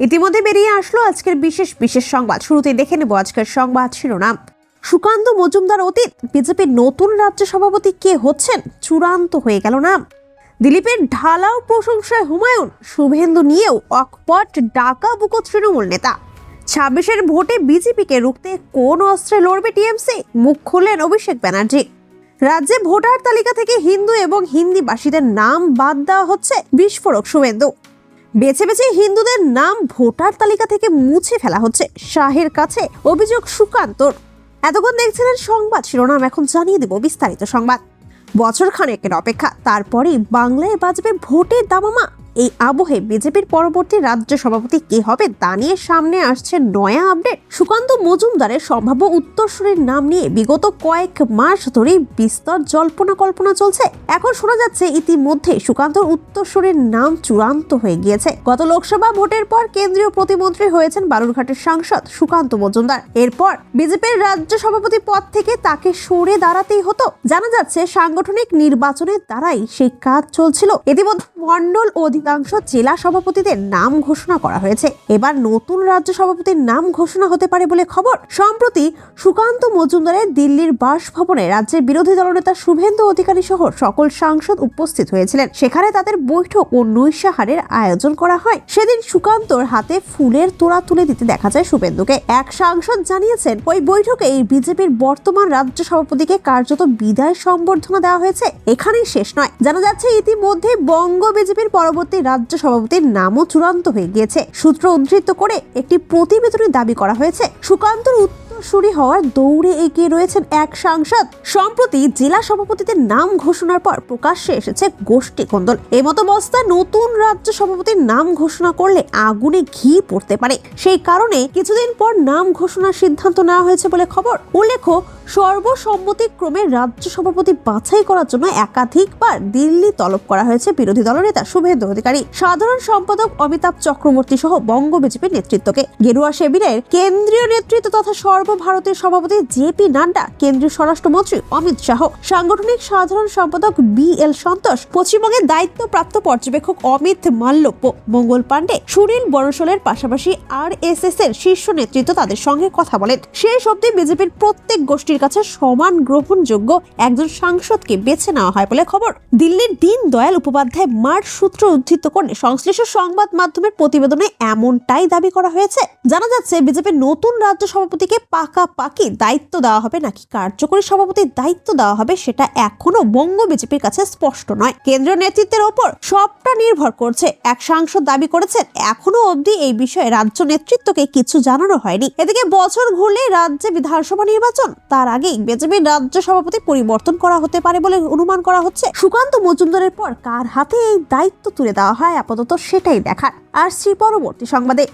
ইতিমধ্যে বেরিয়ে আসলো আজকের বিশেষ বিশেষ সংবাদ। শুরুতে দেখে নেব আজকের সংবাদ শিরোনাম। সুকান্ত মজুমদার অতীত, বিজেপির নতুন রাজ্য সভাপতি কে হচ্ছেন? চূড়ান্ত হয়ে গেল নাম। দিলীপের ঢালাও প্রশংসায় হুমায়ুন, শুভেন্দু নিয়েও অকপট ডাকা বুকো তৃণমূল নেতা। ছাব্বিশের ভোটে বিজেপিকে রুখতে কোন অস্ত্রে লড়বে টিএমসি? মুখ খুললেন অভিষেক ব্যানার্জি। রাজ্যে ভোটার তালিকা থেকে হিন্দু এবং হিন্দিভাষীদের নাম বাদ দেওয়া হচ্ছে বিস্ফোরক শুভেন্দু। বেছে বেছে হিন্দুদের নাম ভোটার তালিকা থেকে মুছে ফেলা হচ্ছে। শাহের কাছে অভিযোগ সুকান্তর। এতক্ষণ দেখছিলেন সংবাদ, শিরোনাম এখন জানিয়ে দেব বিস্তারিত সংবাদ। বছর খানেকের অপেক্ষা, তারপরেই বাংলায় বাজবে ভোটের দামামা। এই আবহে বিজেপির পরবর্তী রাজ্য সভাপতি কে হবে তা নিয়ে সামনে আসছে নয়া আপডেট। সুকান্ত মজুমদারের সম্ভাব্য উত্তরসূরির নাম নিয়ে বিগত কয়েক মাস ধরেই বিস্তর জল্পনা কল্পনা চলছে। এখন শোনা যাচ্ছে ইতিমধ্যে সুকান্তর উত্তরসূরির নাম চূড়ান্ত হয়ে গিয়েছে। গত লোকসভা ভোটের পর কেন্দ্রীয় প্রতিমন্ত্রী হয়েছেন বালুরঘাটের সাংসদ সুকান্ত মজুমদার। এরপর বিজেপির রাজ্য সভাপতি পদ থেকে তাকে সরে দাঁড়াতেই হতো। জানা যাচ্ছে সাংগঠনিক নির্বাচনের দ্বারাই সেই কাজ চলছিল। ইতিমধ্যে মন্ডল ও অধিকাংশ জেলা সভাপতিদের নাম ঘোষণা করা হয়েছে। এবার নতুন রাজ্য সভাপতির নাম ঘোষণা হতে পারে বলে খবর। সম্প্রতি সুকান্ত মজুমদারের দিল্লির বাসভবনে রাজ্যের বিরোধী দলনেতা শুভেন্দু অধিকারী সহ সকল সাংসদ উপস্থিত হয়েছিলেন। সেখানে তাদের বৈঠক ও নৈশাহারের আয়োজন করা হয়। সেদিন সুকান্তর হাতে ফুলের তোড়া তুলে দিতে দেখা যায় শুভেন্দুকে। এক সাংসদ জানিয়েছেন, ওই বৈঠকে এই বিজেপির বর্তমান রাজ্য সভাপতিকে কার্যত বিদায় সম্বর্ধনা দেওয়া হয়েছে। এখানেই শেষ নয়। জানা যাচ্ছে, ইতিমধ্যে বঙ্গ বিজেপির পরবর্তী রাজ্য সভাপতির নামও চূড়ান্ত হয়ে গিয়েছে। সূত্র উদ্ধৃত করে একটি প্রতিবেদনে দাবি করা হয়েছে, সুকান্তর উত্তরসূরি হওয়ার দৌড়ে এগিয়ে রয়েছেন এক সাংসদ। সম্প্রতি জেলা সভাপতিদের নাম ঘোষণার পর প্রকাশ্যে এসেছে গোষ্ঠী কোন্দল। এই মতো অবস্থায় নতুন রাজ্য সভাপতির নাম ঘোষণা করলে আগুনে ঘি পড়তে পারে। সেই কারণে কিছুদিন পর নাম ঘোষণার সিদ্ধান্ত নেওয়া হয়েছে বলে খবর। উল্লেখ্য সর্বসম্মতিক্রমে রাজ্য সভাপতি বাছাই করার জন্য একাধিকবার দিল্লি তলব করা হয়েছে বিরোধী দলনেতা শুভেন্দু অধিকারী। সাধারণ সম্পাদক অমিতাভ চক্রবর্তী সহ বঙ্গ বিজেপির নেতৃত্বকে। গেরুয়া শিবিরের কেন্দ্রীয় নেতৃত্ব তথা সর্বভারতীয় সভাপতি জেপি নাড্ডা, কেন্দ্রীয় স্বরাষ্ট্রমন্ত্রী অমিত শাহ, সাংগঠনিক সাধারণ সম্পাদক বি এল সন্তোষ, পশ্চিমবঙ্গের দায়িত্বপ্রাপ্ত পর্যবেক্ষক অমিত মাল্লব্য মঙ্গল পাণ্ডে, সুনীল বড়সলের পাশাপাশি আর এস এর শীর্ষ নেতৃত্ব তাদের সঙ্গে কথা বলেন। শেষ অবধি বিজেপির প্রত্যেক গোষ্ঠীর কাছে সমান গ্রহণযোগ্য একজন সাংসদকে বেছে নেওয়া হয় বলে খবর। দিল্লির দীন দয়াল উপাধ্যায় মার সূত্র উদ্ধৃত করে সংশ্লিষ্ট সংবাদ মাধ্যমের প্রতিবেদনে এমনটাই দাবি করা হয়েছে। জানা যাচ্ছে বিজেপির নতুন রাজ্য সভাপতিকে পাকাপাকি দায়িত্ব দেওয়া হবে নাকি কার্যকরী সভাপতির দায়িত্ব দেওয়া হবে সেটা এখনও বঙ্গ বিজেপির কাছে স্পষ্ট নয়। কেন্দ্রীয় নেতৃত্বের ওপর সবটা নির্ভর করছে। এক সাংসদ দাবি করেছেন, এখনও অবধি এই বিষয়ে রাজ্য নেতৃত্বকে কিছু জানানো হয়নি। এদিকে বছর ঘুরলে রাজ্যে বিধানসভা নির্বাচন, তার আগেই বিজেপির রাজ্য সভাপতি পরিবর্তন করা হতে পারে বলে অনুমান করা হচ্ছে। সুকান্ত মজুমদারের পর কার হাতে এই দায়িত্ব তুলে দেওয়া হয়? আপাতত সেটাই দেখার। আর শ্রী পরবর্তী সংবাদে।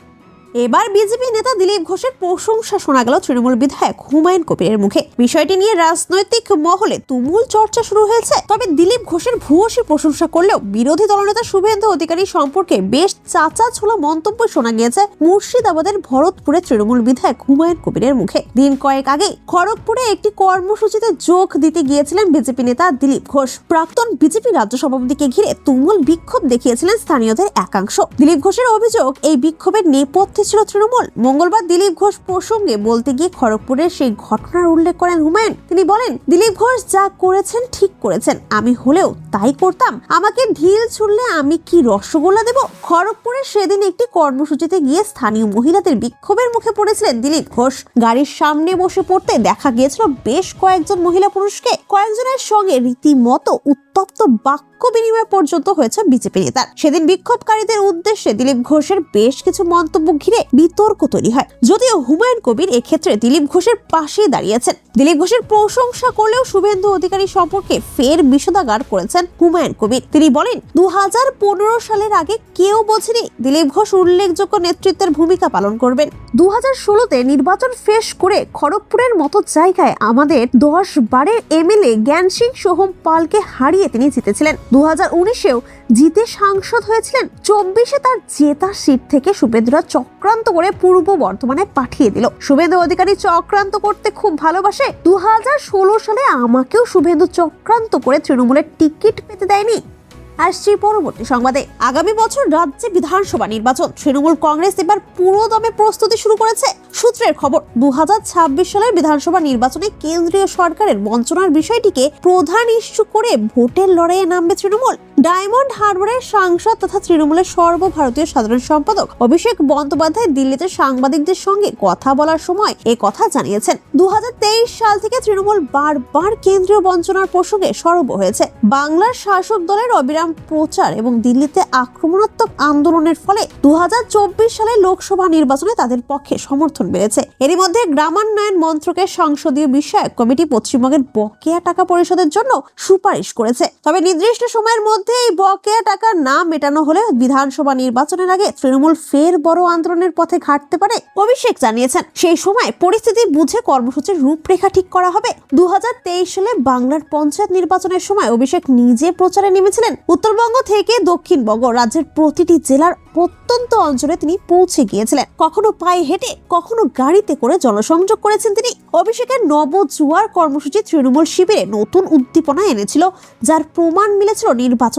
এবার বিজেপি নেতা দিলীপ ঘোষের প্রশংসা শোনা গেল তৃণমূল বিধায়ক হুমায়ুন কবিরের মুখে। বিষয়টি নিয়ে রাজনৈতিক মহলে তুমুল চর্চা শুরু হয়েছে। তবে দিলীপ ঘোষের ভূয়সী প্রশংসা করলেও বিরোধী দলনেতা শুভেন্দু অধিকারী সম্পর্কে বেশ চাচা ছোলা মন্তব্য শোনা গিয়েছে মুর্শিদাবাদের ভরতপুরে তৃণমূল বিধায়ক হুমায়ুন কবিরের মুখে। দিন কয়েক আগে খড়গপুরে একটি কর্মসূচিতে যোগ দিতে গিয়েছিলেন বিজেপি নেতা দিলীপ ঘোষ। প্রাক্তন বিজেপি রাজ্য সভাপতিকে ঘিরে তুমুল বিক্ষোভ দেখিয়েছিলেন স্থানীয়দের একাংশ। দিলীপ ঘোষের অভিযোগ, এই বিক্ষোভের নেপথ্যে ছিল তৃণমূল। মঙ্গলবার দিলীপ ঘোষ প্রসঙ্গে বলতে গিয়ে খড়গপুরের সেই ঘটনার উল্লেখ করেন হুমায়ুন। তিনি বলেন, দিলীপ ঘোষ যা করেছেন ঠিক করেছেন। আমি হলেও তাই করতাম। আমাকে ঢিল ছুড়লে আমি কি রসগোল্লা দেব? খড়গপুরে সেদিন একটি কর্মসূচিতে গিয়ে স্থানীয় মহিলাদের বিক্ষোভের মুখে পড়েছিলেন দিলীপ ঘোষ। গাড়ির সামনে বসে পড়তে দেখা গিয়েছিল বেশ কয়েকজন মহিলা পুরুষকে। কয়েকজনের সঙ্গে রীতিমতো উত্তপ্ত বাক্য বিনিময় পর্যন্ত হয়েছে বিজেপি নেতার। সেদিন বিক্ষোভকারীদের উদ্দেশ্যে দিলীপ ঘোষের বেশ কিছু মন্তব্য ঘিরে বিতর্ক তৈরি হয়। যদিও হুমায়ুন কবির এক্ষেত্রে দিলীপ ঘোষের পাশে দাঁড়িয়েছেন। দিলীপ ঘোষের প্রশংসা করলেও শুভেন্দু অধিকারী সম্পর্কে ফের বিষোদাগার করেছেন হুমায়ুন কবির। তিনি বলেন দু হাজার পনেরো সালের আগে কেউ বোঝেনি দিলীপ ঘোষ উল্লেখযোগ্য নেতৃত্বের ভূমিকা পালন করবেন। দু হাজার ষোলোতে নির্বাচন ফেস করে খড়গপুরের মতো জায়গায় আমাদের দশ বারের এমএলএ জ্ঞান সিং সোহম পালকে হারিয়ে তিনি জিতেছিলেন। দু হাজার উনিশেও জিতে সাংসদ হয়েছিলেন। চব্বিশে তার জেতা সিট থেকে শুভেন্দুরা চক্রান্ত করে পূর্ব বর্ধমানে পাঠিয়ে দিল। শুভেন্দু অধিকারী চক্রান্ত করতে খুব ভালোবাসে। দু হাজার ষোলো সালে আমাকেও শুভেন্দু চক্রান্ত করে তৃণমূলের টিকিট পেতে দেয়নি। আসছি পরবর্তী সংবাদে। আগামী বছর রাজ্যে বিধানসভা নির্বাচন। তৃণমূল কংগ্রেস এবার পুরো দমে প্রস্তুতি শুরু করেছে। সূত্রের খবর দু হাজার ছাব্বিশ সালের বিধানসভা নির্বাচনে কেন্দ্রীয় সরকারের বঞ্চনার বিষয়টিকে প্রধান ইস্যু করে ভোটের লড়াইয়ে নামবে তৃণমূল। ডায়মন্ড হারবারের সাংসদ তথা তৃণমূলের সর্বভারতীয় সাধারণ সম্পাদক অভিষেক বন্দ্যোপাধ্যায় দিল্লিতে সাংবাদিকদের সঙ্গে কথা বলার সময় এ কথা জানিয়েছেন। দু হাজার তেইশ সাল থেকে তৃণমূল বারবার কেন্দ্রীয় বঞ্চনার প্রসঙ্গে সরব হয়েছে। বাংলার শাসক দলের অবিরাম প্রচার এবং দিল্লিতে আক্রমণাত্মক আন্দোলনের ফলে দু সালে লোকসভা নির্বাচনে তাদের পক্ষে সমর্থন বেড়েছে। এরই মধ্যে গ্রামান্বয়ন মন্ত্রকের সংসদীয় বিষয়ক কমিটি পশ্চিমবঙ্গের বকেয়া টাকা পরিশোধের জন্য সুপারিশ করেছে। তবে নির্দিষ্ট সময়ের মধ্যে এই বকেয়া টাকা না মেটানো হলে বিধানসভা নির্বাচনের আগে তৃণমূল ফের বড় আন্দোলনের পথে ঘাটতে পারে অভিষেক জানিয়েছেন। সেই সময় পরিস্থিতি বুঝে কর্মসূচির রূপরেখা ঠিক করা হবে। দু সালে বাংলার পঞ্চায়েত নির্বাচনের সময় অভিষেক নিজে প্রচারে নেমেছিলেন। উত্তরবঙ্গ থেকে দক্ষিণবঙ্গ রাজ্যের প্রতিটি জেলার প্রত্যন্ত অঞ্চলে তিনি পৌঁছে গিয়েছিলেন। কখনো পায়ে হেঁটে, কখনো গাড়িতে করে জনসংযোগ করেছেন তিনি। অভিষেকের নবজুয়ার কর্মসূচি তৃণমূল শিবিরে নতুন উদ্দীপনা এনেছিল, যার প্রমাণ মিলেছিল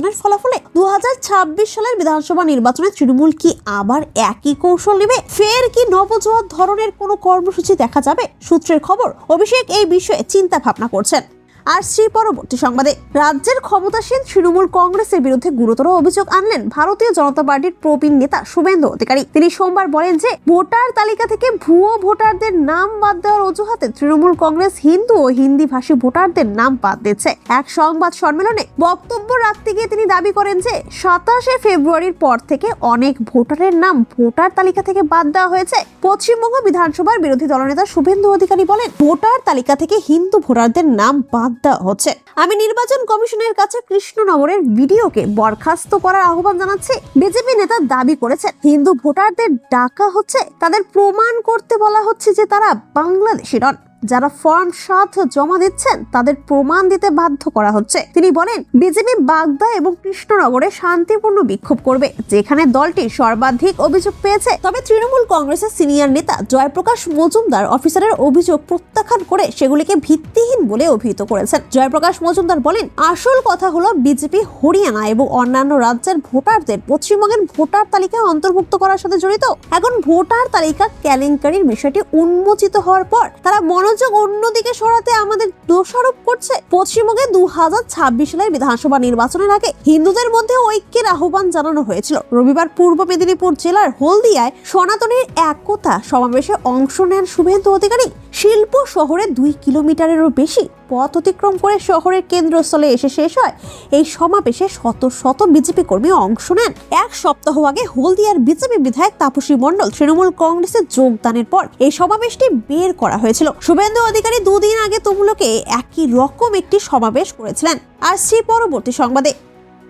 নির্বাচনের ফলাফলে দু হাজার ছাব্বিশ সালের বিধানসভা নির্বাচনে তৃণমূল কি আবার একই কৌশল নেবে? ফের কি নবজোয়ার ধরনের কোনো কর্মসূচি দেখা যাবে? সূত্রের খবর, অভিষেক এই বিষয়ে চিন্তা ভাবনা করছেন। আর সেই পরবর্তী সংবাদে, রাজ্যের ক্ষমতাসীন তৃণমূল কংগ্রেসের বিরুদ্ধে গুরুতর অভিযোগ আনলেন ভারতীয় জনতা পার্টির প্রবীণ নেতা শুভেন্দু অধিকারী। তিনি সোমবার বলেন যে, ভোটার তালিকা থেকে ভুয়ো ভোটারদের নাম বাদ দেওয়ার অজুহাতে তৃণমূল কংগ্রেস হিন্দু ও হিন্দি ভাষী ভোটারদের নাম বাদ দিচ্ছে এক সংবাদ সম্মেলনে বক্তব্য রাখতে গিয়ে তিনি দাবি করেন যে, সাতাশে ফেব্রুয়ারির পর থেকে অনেক ভোটারের নাম ভোটার তালিকা থেকে বাদ দেওয়া হয়েছে। পশ্চিমবঙ্গ বিধানসভার বিরোধী দলনেতা শুভেন্দু অধিকারী বলেন, ভোটার তালিকা থেকে হিন্দু ভোটারদের নাম বাদ দেওয়া হচ্ছে। আমি নির্বাচন কমিশনের কাছে কৃষ্ণনগরের ভিডিওকে বরখাস্ত করার আহ্বান জানাচ্ছি। বিজেপি নেতা দাবি করেছেন, হিন্দু ভোটারদের ডাকা হচ্ছে, তাদের প্রমাণ করতে বলা হচ্ছে যে তারা বাংলাদেশি নন। যারা ফর্ম সাত জমা দিচ্ছেন, তাদের প্রমাণ দিতে বাধ্য করা হচ্ছে। তিনি বলেন, বিজেপি বাগদা এবং কৃষ্ণনগরে শান্তিপূর্ণ বিক্ষোভ করবে। যেখানে দলটি সর্বাধিক অভিযোগ পেয়েছে। তবে তৃণমূল কংগ্রেসের সিনিয়র নেতা জয়প্রকাশ মজুমদার অফিসারের অভিযোগ প্রত্যাখ্যান করে সেগুলিকে ভিত্তিহীন বলে অভিহিত করেছেন। জয়প্রকাশ মজুমদার বলেন, আসল কথা হলো বিজেপি হরিয়ানা এবং অন্যান্য রাজ্যের ভোটারদের পশ্চিমবঙ্গের ভোটার তালিকায় অন্তর্ভুক্ত করার সাথে জড়িত। এখন ভোটার তালিকা কেলেঙ্কারির বিষয়টি উন্মোচিত হওয়ার পর তারা মনোযোগ অন্যদিকে সরাতে আমাদের দোষারোপ করছে পশ্চিমবঙ্গে দু হাজার ছাব্বিশ সালের বিধানসভা নির্বাচনের আগে হিন্দুদের মধ্যে ঐক্যের আহ্বান জানানো হয়েছিল। রবিবার পূর্ব মেদিনীপুর জেলার হলদিয়ায় সনাতনের একতা সমাবেশে অংশ নেন শুভেন্দু অধিকারী। শিল্প শহরে দুই কিলোমিটারেরও বেশি পথ অতিক্রম করে শহরের কেন্দ্রস্থলে এসে শেষ হয়। এই সমাবেশে শত শত বিজেপি কর্মী অংশ নেন। এক সপ্তাহ আগে হলদিয়ার বিজেপি বিধায়ক তাপসী মণ্ডল তৃণমূল কংগ্রেসে যোগদানের পর এই সমাবেশটি বের করা হয়েছিল। শুভেন্দু অধিকারী দুদিন আগে তমুলকে একই রকম একটি সমাবেশ করেছিলেন। আর সেই পরবর্তী সংবাদে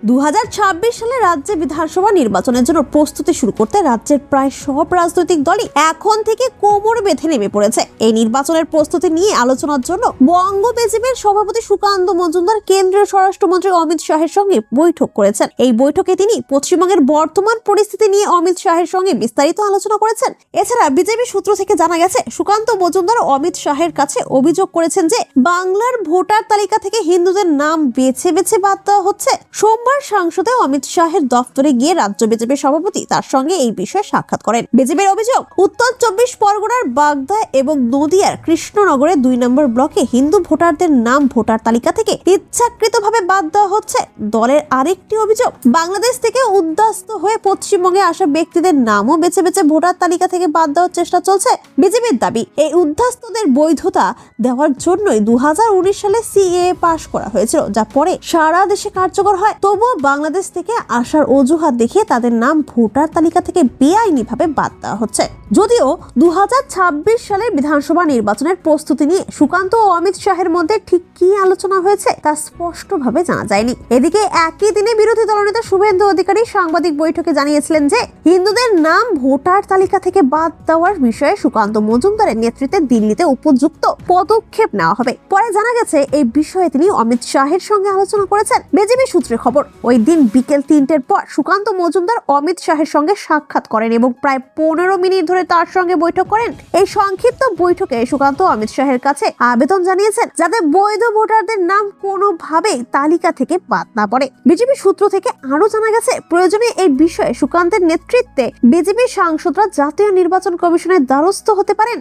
দু হাজার ছাব্বিশ সালে রাজ্যে বিধানসভা নির্বাচনের জন্য প্রস্তুতি শুরু করতে রাজ্যের প্রায় সব রাজনৈতিক দলই এখন থেকে কোমর বেঁধে নেমে পড়েছে। এই নির্বাচনের প্রস্তুতি নিয়ে আলোচনার জন্য বঙ্গ বিজেপির সভাপতি সুকান্ত মজুমদার, কেন্দ্রীয় স্বরাষ্ট্রমন্ত্রী অমিত শাহের সঙ্গে বৈঠক করেছেন। এই বৈঠকে তিনি পশ্চিমবঙ্গের বর্তমান পরিস্থিতি নিয়ে অমিত শাহের সঙ্গে বিস্তারিত আলোচনা করেছেন। এছাড়া বিজেপি সূত্র থেকে জানা গেছে, সুকান্ত মজুমদার অমিত শাহের কাছে অভিযোগ করেছেন যে, বাংলার ভোটার তালিকা থেকে হিন্দুদের নাম বেছে বেছে বাদ দেওয়া হচ্ছে। সোমবার সংসদে অমিত শাহের দফতরে গিয়ে রাজ্য বিজেপির সভাপতি তার সঙ্গে এই বিষয়ে সাক্ষাৎ করেন। বিজেপির অভিযোগ, উত্তর চব্বিশ পরগনার বাগদা এবং নদিয়ার কৃষ্ণনগরের দুই নম্বর ব্লকে হিন্দু ভোটারদের নাম ভোটার তালিকা থেকে ইচ্ছাকৃতভাবে বাদ দেওয়া হচ্ছে। দলের আরেকটি অভিযোগ, বাংলাদেশ থেকে উদ্বাস্ত হয়ে পশ্চিমবঙ্গে আসা ব্যক্তিদের নামও বেছে বেছে ভোটার তালিকা থেকে বাদ দেওয়ার চেষ্টা চলছে বিজেপির দাবি। এই উদ্বাস্তুদের বৈধতা দেওয়ার জন্যই দু হাজার উনিশ সালে সিএ পাশ করা হয়েছিল, যা পরে সারা দেশে কার্যকর হয়। তবুও বাংলাদেশ থেকে আসার অজুহাত দেখিয়ে তাদের নাম ভোটার তালিকা থেকে বেআইনিভাবে বাদ দেওয়া হচ্ছে। যদিও দু সালের বিধানসভা নির্বাচনের প্রস্তুতি নিয়ে সুকান্ত ও অমিত শাহের মধ্যে ঠিক কি আলোচনা হয়েছে তা স্পষ্টভাবে জানা যায়নি। এদিকে একই দিনে বিরোধী দলনেতা শুভেন্দু অধিকারী সাংবাদিক বৈঠকে জানিয়েছিলেন যে হিন্দুদের নাম ভোটার তালিকা থেকে বাদ দেওয়ার বিষয়ে সুকান্ত মজুমদারের নেতৃত্বে দিল্লিতে উপযুক্ত পদক্ষেপ নেওয়া হবে। পরে জানা গেছে, এই বিষয়ে তিনি অমিত শাহের সঙ্গে আলোচনা করেছেন। বিজেপি সূত্রে খবর ওই দিন বিকেল তিনটের পর সুকান্ত মজুমদার অমিত শাহের সঙ্গে সাক্ষাৎ করেন এবং প্রায় পনেরো মিনিট ধরে তার সঙ্গে বৈঠক করেন। এই সংক্ষিপ্ত বৈঠকে সুকান্ত অমিত শাহের কাছে আবেদন জানিয়েছেন যাতে বৈধ ভোটারদের নাম কোনোভাবেই তালিকা থেকে বাদ না পড়ে। বিজেপি সূত্র থেকে আরও জানা গেছে, প্রয়োজনে এই বিষয়ে সুকান্তের নেতৃত্বে বিজেপি সাংসদরা জাতীয় নির্বাচন কমিশনের দ্বারস্থ হতে পারেন।